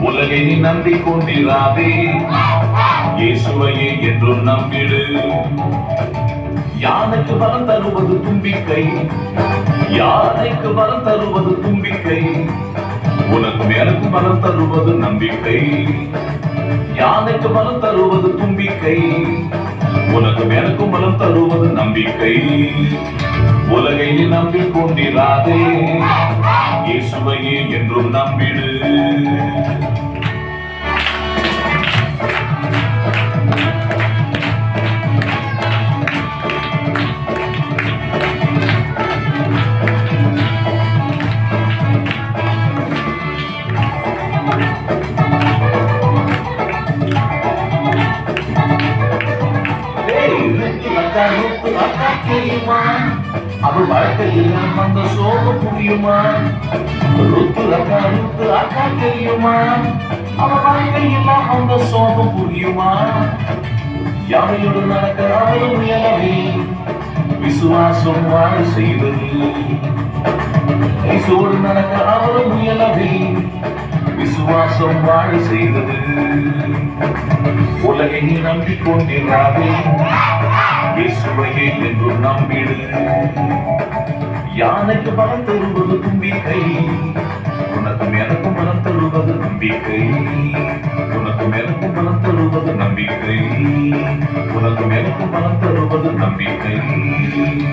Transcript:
உலகை நீ நம்பிக் கொண்டிராதே இயேசுவையே என்றும் நம்பிடு. யானைக்கு பலம் தருவது தும்பிக்கை. யானைக்கு பலம் தருவது தும்பிக்கை. உனக்கும் எனக்கும் பலம் தருவது நம்பிக்கை. யானைக்கு பலம் தருவது தும்பிக்கை. உனக்கும் எனக்கும் பலம் தருவது நம்பிக்கை. உலகை நீ நம்பிக் கொண்டிராதே இயேசுவையே என்றும் நம்பிடு அவள் வாழ்க்கையில் வந்த சோகம் புரியுமா? ருத்து அக்கா தெரியுமா? அவ வாழ்க்கையில் அந்த சோகம் புரியுமா? யாரையோடு நடக்க அவளும் முயலவே விசுவாசம் வாழ செய்வது. இயேசுவோடு நடக்க அவளும் முயலவே விசுவாசம் வாழ செய்தது உலகை நீ நம்பிக் கொண்டிராதே இயேசுவையே என்றும் நம்பிடு. யானைக்கு பலம் தருவது தும்பிக்கை நம்பிக்கை. உனக்கு எனக்கும் பலம் தருவது நம்பிக்கை. உனக்கு எனக்கும் பலம் தருவது நம்பிக்கை.